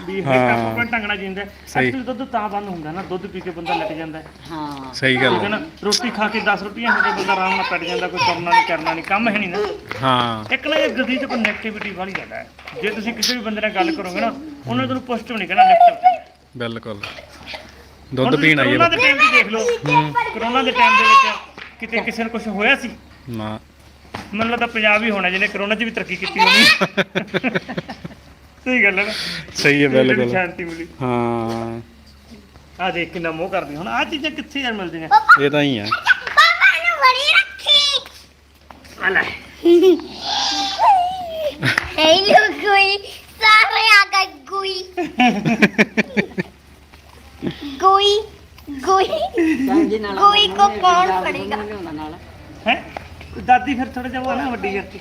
ਵੀ ਹਰ ਇੱਕ ਹਾਂ। ਆਪੋ ਆਪਣਾ ਢੰਗਣਾ ਜਿੰਦਾ ਸਹੀ। ਐਕਚੁਅਲੀ ਦੁੱਧ ਤਾਂ ਬੰਦ ਹੁੰਦਾ ਨਾ ਦੁੱਧ ਪੀ ਕੇ ਬੰਦਾ ਲੱਗ ਜਾਂਦਾ ਹੈ। ਹਾਂ। ਸਹੀ ਗੱਲ ਠੀਕ ਹੈ ਹੈ ਨਾ? ਰੋਟੀ ਖਾ ਕੇ 10 ਰੋਟੀਆਂ ਖਾ ਕੇ ਬੰਦਾ ਆਰਾਮ ਨਾਲ ਪੜ ਜਾਂਦਾ ਕੋਈ ਕਰਨਾ ਨਹੀਂ ਕਰਨਾ ਨਹੀਂ ਕੰਮ ਹੈ ਨਹੀਂ ਨਾ। ਹਾਂ। ਇੱਕ ਨਾ ਇਹ ਗਦੀ ਚ ਕੋਈ ਨੈਗੇਟਿਵਿਟੀ ਵਾਲੀ ਗੱਲ ਹੈ। ਜੇ ਤੁਸੀਂ ਕਿਸੇ ਵੀ ਬੰਦੇ ਨਾਲ ਗੱਲ ਕਰੋਗੇ ਨਾ ਉਹਨੇ ਤੁਹਾਨੂੰ ਪੋਜ਼ਿਟਿਵ ਨਹੀਂ ਕਹਿਣਾ ਨੈਗੇਟਿਵ ਬਿਲਕੁਲ। ਦੁੱਧ ਪੀਣ ਆਈ ਕਰੋਨਾ ਹੈ ਦੇ ਟਾਈਮ 'ਚ ਦੇਖ ਲਓ। ਕਰੋਨਾ ਦੇ ਟਾਈਮ ਦੇ ਵਿੱਚ ਕਿਤੇ ਕਿਸੇ ਨੂੰ ਕੁਝ ਹੋਇਆ ਸੀ? ਨਾ। ਮੈਨੂੰ ਲੱਗਦਾ ਪੰਜਾਬ ਹੀ ਹੋਣਾ ਜਿਹਨੇ ਕਰੋਨਾ 'ਚ ਵੀ ਤਰੱਕੀ ਕੀਤੀ ਹੋਣੀ। ਸਹੀ ਗੱਲ ਹੈ ਨਾ ਸਹੀ ਹੈ ਬਿਲਕੁਲ ਸ਼ਾਂਤੀ ਮਿਲੀ ਹਾਂ ਆ ਦੇਖ ਕਿੰਨਾ ਮੋਹ ਕਰਦੀ ਹੁਣ ਆ ਚੀਜ਼ਾਂ ਕਿੱਥੇ ਯਾਰ ਮਿਲਦੀਆਂ ਇਹ ਤਾਂ ਹੀ ਆ ਪਾਪਾ ਨੂੰ ਬੜੀ ਰੱਖੀ ਆ ਲੈ Hey, look, Gui. Sorry, I got Gui. Gui. Gui. ਜੀ ਨਾਲ ਕੋਈ ਕੋ ਕੌਣ ਫੜੇਗਾ? ਹੈ ਦਾਦੀ ਫਿਰ ਥੋੜਾ ਜਿਹਾ ਉਹ ਆ ਨਾ ਵੱਡੀ ਕਰਕੇ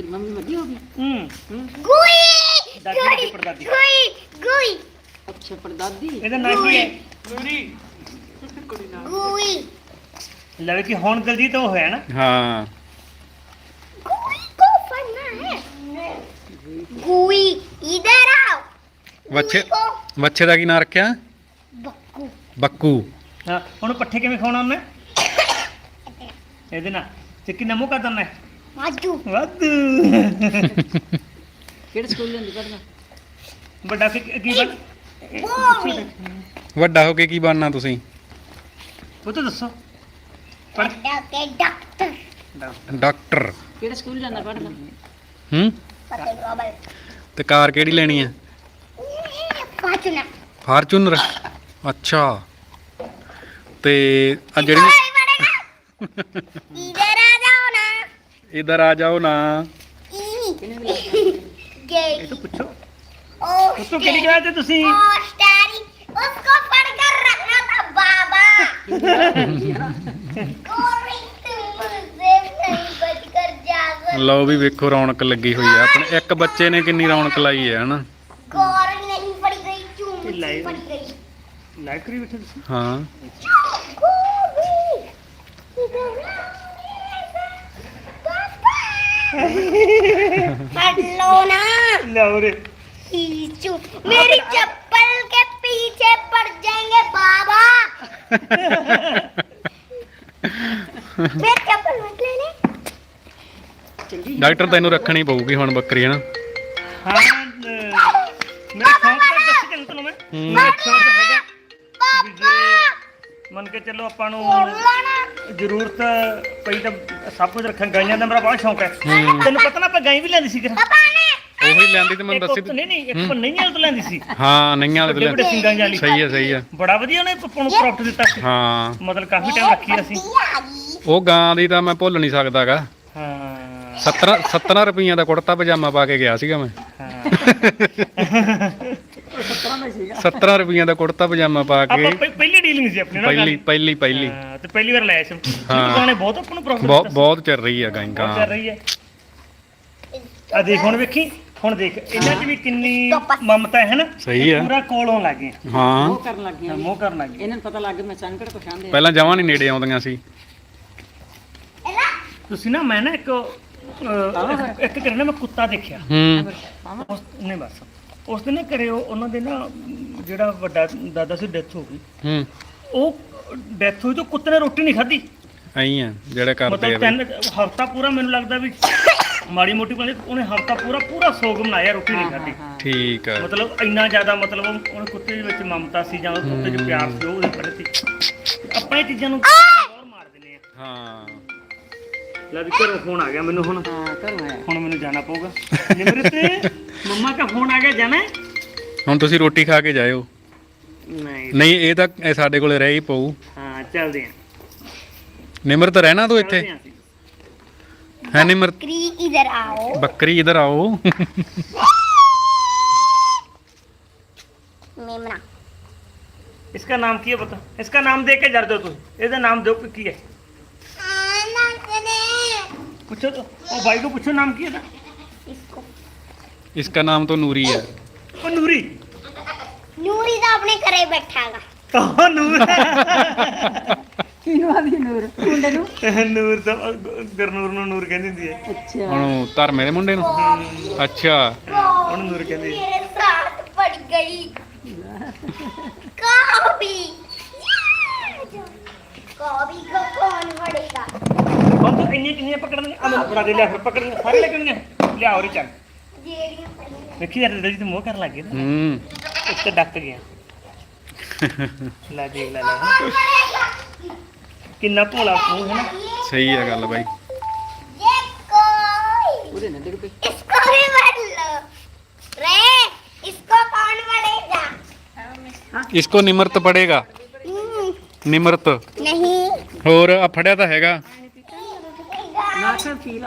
ਤੇਰੀ ਮੰਮੀ ਵੱਡੀ ਹੋ ਗਈ ਹੂੰ Gui. ਦਾਦੀ Gui. ਦੀ ਪੜਦਾਦੀ Gui. Gui. ਅੱਛਾ ਪਰਦਾਦੀ ਇਹਦਾ ਨਾਮ ਕੀ ਹੈ ਨੂਰੀ Gui. ਲੈ ਕਿ ਹੁਣ ਦਲਜੀਤ ਉਹ ਹੋਇਆ ਨਾ ਹਾਂ Gui को पढ़ना है Gui. इधर आओ. ਵੱਛੇ Gui को ਵੱਛੇ ਦਾ ਕੀ ਨਾਂ ਰੱਖਿਆ बक्कू. ਬੱਕੂ ਹਾਂ ਉਹਨੂੰ ਪੱਠੇ ਕਿਵੇਂ ਖਾਣਾ ਉਹਨੇ ਇਹਦੇ ਨਾਲ ਤੇ ਕਿੰਨਾ ਮੂੰਹ ਕਰਦਾ ਮੈਂ माजू. ਵਾਧੂ। ਵਾਧੂ। ਕਿਹੜੇ ਸਕੂਲ ਜਾਂਦੀ ਪੜਦਾ ਵੱਡਾ ਫਿਰ ਕੀ ਬਣ ਵੱਡਾ ਹੋ ਕੇ ਕੀ ਬਣਨਾ ਤੁਸੀਂ? ਉਹ ਤਾਂ ਦੱਸੋ ਵੱਡਾ ਕੇ ਡਾਕਟਰ। ਡਾਕਟਰ। ਕਿਹੜੇ ਸਕੂਲ ਜਾਂਦਾ ਪੜਦਾ ਹੂੰ? ਤੇ ਕਾਰ ਕਿਹੜੀ ਲੈਣੀ ਹੈ ਪਾਚਨਾ ਫਾਰਚੂਨਰ। ਅੱਛਾ। ਤੇ ਆ ਜਿਹੜੀ ਇਧਰ ਆ ਜਾਓ ਨਾ गई. ਇਹ ਤਾਂ ਪੁੱਛੋ ओ ਉਸ ਤੋਂ ਕਿਹੜੀ ਕਲਾਸ ਤੇ ਤੁਸੀਂ ओ स्टैरी उसको पढ़कर रखना था बाबा गोरी तुम मुझसे नहीं बचकर जाकर ਲਓ ਵੀ ਵੇਖੋ ਰੌਣਕ ਲੱਗੀ ਹੋਈ ਆ ਆਪਣੇ ਇੱਕ ਬੱਚੇ ਨੇ ਕਿੰਨੀ ਰੌਣਕ ਲਾਈ ਹੈ ਹਨਾ गौर नहीं पड़ गई चूम ये लाइव- पड़ गई ਲਾਇਕ ਕਰੀ ਬੈਠੇ ਤੁਸੀਂ ਹਾਂ गोरी पढ़ लो ना ਲੈ ਉਰੇ पीछू मेरी चप्पल के पीछे पड़ जाएंगे बाबा फिर चप्पल मत लेने ਡਾਕਟਰ ਤੈਨੂੰ ਰੱਖਣੀ ਪਊਗੀ ਹੁਣ ਬੱਕਰੀ ਹਨਾ ਹਾਂ ਅਹ, ਮੇਰਾ ਸ਼ੌਂਕ ਤਾਂ ਦੱਸ ਕੇ ਤੈਨੂੰ ਮੈਂ ਹੂੰ। ਮੇਰਾ ਸ਼ੌਂਕ ਹੈਗਾ ਵੀ ਜੇ ਮੰਨ ਕੇ ਚੱਲੋ ਆਪਾਂ ਨੂੰ ਜ਼ਰੂਰਤ ਪਈ ਤਾਂ ਸਭ ਕੁਝ ਰੱਖਣ ਗਾਈਆਂ ਦਾ ਮੇਰਾ ਬਹੁਤ ਸ਼ੌਂਕ ਹੈ। ਤੈਨੂੰ ਪਤਾ ਨਾ ਆਪਾਂ ਗਾਈ ਵੀ ਲੈਂਦੀ ਸੀ ਕਿਰਾ ਉਹੀ ਲੈਂਦੀ ਤੇ ਮੈਨੂੰ ਦੱਸੀ ਨਹੀਂ ਨਹੀਂ ਇੱਕ ਨਹੀਂ ਵਾਲ ਤੋਂ ਲੈਂਦੀ ਸੀ। ਹਾਂ ਨਈਆਂ ਵਾਲੇ ਤੋਂ ਸਿੰਗਾਂ ਵਾਲੀ। ਸਹੀ ਹੈ ਸਹੀ ਹੈ। ਬੜਾ ਵਧੀਆ ਉਹਨੇ ਆਪਾਂ ਨੂੰ ਪ੍ਰੋਫਿਟ ਦਿੱਤਾ ਸੀ। ਹਾਂ। ਮਤਲਬ ਕਾਫੀ ਟਾਈਮ ਰੱਖੀ ਅਸੀਂ। ਉਹ ਗਾਂ ਦੀ ਤਾਂ ਮੈਂ ਭੁੱਲ ਨਹੀਂ ਸਕਦਾਗਾ। ਹਾਂ। 17 17 ਰੁਪਈਆਂ ਦਾ ਕੁੜਤਾ ਪਜਾਮਾ ਪਾ ਕੇ ਗਿਆ ਸੀਗਾ ਮੈਂ। ਹਾਂ। 17 ਰੁਪਈਆਂ ਦਾ ਕੁੜਤਾ ਪਜਾਮਾ ਪਾ ਕੇ ਡੀਲਿੰਗ ਸੀ ਆਪਣੀ ਨਾਲ ਪਹਿਲੀ ਪਹਿਲੀ ਪਹਿਲੀ। ਹਾਂ, ਤੇ ਪਹਿਲੀ ਵਾਰ ਲਾਇਆ ਸੀ। ਹਾਂ। ਦੁਕਾਨੇ ਬਹੁਤ ਆਪਾਂ ਨੂੰ ਪ੍ਰੋਫਿਟ ਬਹੁਤ ਬਹੁਤ ਚੱਲ ਰਹੀ ਹੈ ਗਾਂ ਬਹੁਤ ਚੱਲ ਰਹੀ ਹੈ ਆ ਦੇਖ ਹੁਣ ਵੇਖੀ ਹੁਣ ਦੇਖ ਇਹਨਾਂ 'ਚ ਵੀ ਕਿੰਨੀ ਮਮਤਾ ਹੈ ਨਾ ਸਹੀ ਹੈ ਪੂਰਾ ਕੋਲੋਂ ਲੱਗ ਗਏ ਹਾਂ। ਉਹ ਕਰਨ ਲੱਗ ਗਈਆਂ ਮੋਹ ਕਰਨ ਲੱਗ ਗਏ ਇਹਨਾਂ ਨੂੰ ਪਤਾ ਲੱਗ ਗਿਆ ਮੈਂ ਸੰਕਟ ਪਛਾਣਦੇ ਆ। ਪਹਿਲਾਂ ਜਮਾਂ ਨਹੀਂ ਨੇੜੇ ਆਉਂਦੀਆਂ ਸੀ। ਤੁਸੀਂ ਨਾ ਮੈਂ ਨਾ ਇੱਕ ਅਹ, ਇੱਕ- ਕਰਨਾ ਮੈਂ ਕੁੱਤਾ ਦੇਖਿਆ। ਹੂੰ। ਉਸ ਨੇ ਬਸ। ਉਸ ਦਿਨ ਨਾ ਘਰੇ ਉਹ ਉਹਨਾਂ ਦੇ ਨਾ ਜਿਹੜਾ ਵੱਡਾ ਦਾਦਾ ਸੀ ਡੈਥ ਹੋ ਗਈ। ਹੂੰ। ਉਹ ਡੈਥ ਹੋਈ ਤਾਂ ਕੁੱਤੇ ਨੇ ਰੋਟੀ ਨਹੀਂ ਖਾਧੀ। ਐਂ ਆ ਜਿਹੜੇ ਕਰਦੇ ਆ ਮਤਲਬ। ਤਿੰਨ ਹਫਤਾ ਪੂਰਾ ਮੈਨੂੰ ਲੱਗਦਾ ਵੀ ਮਾੜੀ ਮੋਟੀ ਬਣੇ ਉਹਨੇ ਹਫਤਾ ਪੂਰਾ ਪੂਰਾ ਸੋਗ ਮਨਾਇਆ ਰੋਟੀ ਨਹੀਂ ਖਾਧੀ। ਠੀਕ ਹੈ ਮਤਲਬ ਇੰਨਾ ਜ਼ਿਆਦਾ ਮਤਲਬ ਉਹ ਕੁੱਤੇ ਦੇ ਵਿੱਚ ਮਮਤਾ ਸੀ ਜਾਂ ਉਹ ਕੁੱਤੇ 'ਚ ਪਿਆਰ ਸੀ ਉਹ ਉਹਦੇ ਪ੍ਰਤੀ ਆਪਾਂ ਇਹ ਚੀਜ਼ਾਂ ਨੂੰ ਗੌਰ ਮਾਰ ਦਿੰਦੇ ਆ। ਹਾਂ। ਲੈ ਵੀ ਘਰੋਂ ਫੋਨ ਆ ਗਿਆ ਮੈਨੂੰ ਹੁਣ। ਹਾਂ ਘਰੋਂ ਆਇਆ। ਹੁਣ ਮੈਨੂੰ ਜਾਣਾ ਪਊਗਾ। ਨਿਮਰਤ ਮੰਮਾ ਦਾ ਫੋਨ ਆ ਗਿਆ ਜਾਣਾ ਹੈ? ਹੁਣ ਤੁਸੀਂ ਰੋਟੀ ਖਾ ਕੇ ਜਾਇਓ। ਨਹੀਂ। ਨਹੀਂ ਇਹ ਤਾਂ ਇਹ ਸਾਡੇ ਕੋਲੇ ਰਹਿ ਹੀ ਪਊ। ਹਾਂ ਚੱਲਦੇ ਆ ਨਿਮਰਤ ਰਹਿਣਾ ਤੂੰ ਇੱਥੇ? ਹੈ ਨਿਮਰਤ? ਬੱਕਰੀ ਇਧਰ आओ ਬੱਕਰੀ ਇਧਰ ਆਓ। मेमना इसका नाम क्या बता इसका नाम दे के जर दो तुम ਇਹਦਾ ਨਾਮ ਦਿਓ ਕੀ ਹੈ? ਪੁੱਛੋ ਤਾਂ। ਉਹ ਭਾਈ ਨੂੰ ਪੁੱਛੋ ਨਾਮ ਕੀ ਹੈ इसको इसका नाम तो नूरी है ਉਹ ਨੂਰੀ। ਨੂਰੀ ਤਾਂ ਆਪਣੇ ਘਰੇ ਬੈਠਾਗਾ। ਉਹ ਨੂਰ। ਕਿਨੂੰ ਆਦੀ ਨੂਰ? ਮੁੰਡੇ ਨੂੰ? ਨੂਰ ਤਾਂ ਗਰਨੂਰ ਨੂੰ ਨੂਰ ਕਹਿੰਦੀ ਹੁੰਦੀ ਹੈ। ਅੱਛਾ। ਉਹਨੂੰ ਧਰ ਮੇਰੇ ਮੁੰਡੇ ਨੂੰ? ਅੱਛਾ। ਉਹਨੂੰ ਨੂਰ ਕਹਿੰਦੀ ਮੇਰੇ ਸਾਥ ਪੜ ਗਈ। ਕਾਬੀ। ਕਾਬੀ ਕੋ ਕੌਣ ਵੜੇਗਾ? ਹੁਣ ਇੰਨੀ ਕਿੰਨੀਆਂ ਪਕੜਨੀਆਂ? ਆ ਮੈਨੂੰ ਫੜਾ ਦੇ ਲਿਆ ਫਿਰ ਪਕੜਨੀਆਂ ਸਾਰੇ ਲੈ ਲਿਆ ਹੋਰੀ ਚੱਲ ਵੇਖੀ ਯਾਰ ਦਿਲ ਤੇ ਮੋਹ ਕਰਨ ਲੱਗ ਗਏ ਨਾ ਹੂੰ ਉੱਤੇ ਡੱਕ ਗਿਆ ਲੈ ਦੇਖ ਲੈ ਲੈ ਹੈਂ। ਕਿੰਨਾ ਭੋਲਾ ਤੂੰ ਹੈ ਨਾ ਸਹੀ ਹੈ ਗੱਲ ਬਾਈ ये कोई ਉਹਦੇ ਨਾਲ ਡਿੱਗ ਪਈ इसको भी पढ़ लो रे इसको कौन पढ़ेगा ਇਸਕੋ ਨਿਮਰਤ ਪੜੇਗਾ हम्म, ਨਿਮਰਤ नहीं ਹੋਰ ਆ ਫੜਿਆ ਤਾਂ ਹੈਗਾ ਨਾ ਕਰ ਪੀ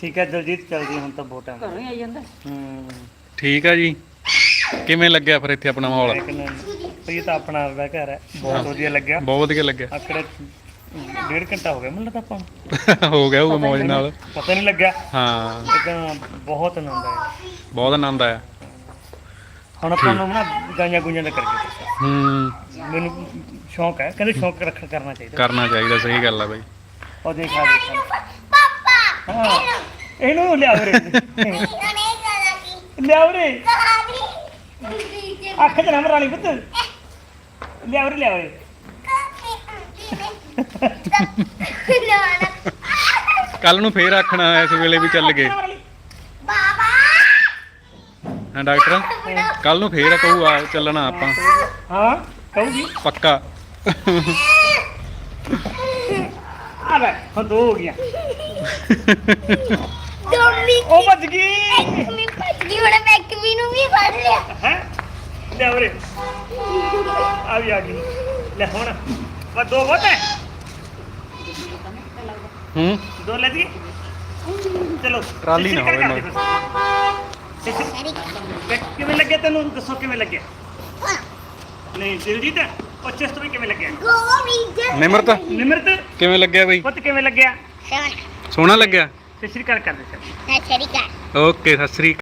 ਠੀਕ ਹੈ ਦਲਜੀਤ ਚੱਲਦੀ ਹੁਣ ਤਾਂ ਬਹੁਤ ਟਾਈਮ ਘਰੋਂ ਹੀ ਆਈ ਜਾਂਦਾ। ਹੂੰ। ਠੀਕ ਆ ਜੀ। ਕਿਵੇਂ ਲੱਗਿਆ ਫਿਰ ਇੱਥੇ ਆਪਣਾ ਮਾਹੌਲ? ਇਹ ਤਾਂ ਆਪਣਾ ਆਪਦਾ ਘਰ ਹੈ। ਬਹੁਤ ਵਧੀਆ ਲੱਗਿਆ। ਬਹੁਤ ਵਧੀਆ ਲੱਗਿਆ। ਆਕੜੇ ਡੇਢ ਘੰਟਾ ਹੋ ਗਿਆ ਮੈਨੂੰ ਲੱਗਦਾ ਆਪਾਂ ਨੂੰ। ਹੋ ਗਿਆ ਉਹ ਮੌਜ ਨਾਲ ਪਤਾ ਨਹੀਂ ਲੱਗਿਆ। ਹਾਂ। ਬਹੁਤ ਆਨੰਦ ਆਇਆ। ਬਹੁਤ ਆਨੰਦ ਆਇਆ। ਹੁਣ ਆਪਾਂ ਨੂੰ ਨਾ ਗਾਈਆਂ ਗੁੰਜਾਂ ਦਾ ਕਰਕੇ ਹੂੰ। ਮੈਨੂੰ ਸ਼ੌਂਕ ਹੈ ਕਹਿੰਦੇ ਸ਼ੌਂਕ ਰੱਖ ਕਰਨਾ ਚਾਹੀਦਾ। ਕਰਨਾ ਚਾਹੀਦਾ ਸਹੀ ਗੱਲ ਆ ਬਾਈ। ਉਹ ਦੇਖ ਆ ਦੇਖ ਪਾਪਾ ਹਾਂ ਇਹਨੂੰ ਲਿਆ ਵੀਰੇ ਇਹਨਾਂ ਨੇ ਵੀਰੇ ਅੱਖ ਚ ਨਾ ਮਰਾਣੀ ਪੁੱਤ। ਲਿਆ ਵੀਰੇ ਵੀਰੇ ਕਾਫੀ ਅੰਦੀ ਨੇ ਕੱਲ ਨੂੰ ਫੇਰ ਆਖਣਾ ਇਸ ਵੇਲੇ ਵੀ ਚੱਲ ਗਏ। ਹਾਂ ਡਾਕਟਰ? ਕੱਲ ਨੂੰ ਫੇਰ ਕਹੂਆ ਚੱਲਣਾ ਆਪਾਂ। ਹਾਂ ਕਹੂਗੀ? ਪੱਕਾ। ਆ ਹੁਣ ਦੋ ਹੋ ਗਿਆ ਦੋਮੀ ਉਹ ਭੱਜ ਗਈ। ਮੈਂ ਭੱਜ ਗਈ ਹੁਣ ਮੈਂ ਵੀ ਨੂੰ ਵੀ ਫੜ ਲਿਆ। ਹੈ? ਲੈ ਉਰੇ। ਆ ਵੀ ਆ ਗਈ। ਲੈ ਹੁਣ। ਵਾ ਦੋ ਹੋਤੇ ਹੂੰ। ਦੋ ਲੈ ਦੀ ਚਲੋ ਟਰਾਲੀ ਨਾ ਹੋਵੇ ਕਿਵੇਂ ਲੱਗਿਆ ਤੈਨੂੰ? ਦੱਸੋ ਕਿਵੇਂ ਲੱਗਿਆ? ਨਹੀਂ ਦਿਲਜੀਤ ਉਹ ਚਿਸਤ ਕਿਵੇਂ ਲੱਗਿਆ? ਨਿਮਰਤ ਨਿਮਰਤ? ਕਿਵੇਂ ਲੱਗਿਆ ਬਈ? ਪੁੱਤ ਕਿਵੇਂ ਲੱਗਿਆ? ਸੋਹਣਾ। ਲੱਗਿਆ? ਸਤਿ ਸ਼੍ਰੀ ਅਕਾਲ ਕਰਦੇ ਸਰ। ਓਕੇ ਸਤਿ ਸ੍ਰੀ ਅਕਾਲ।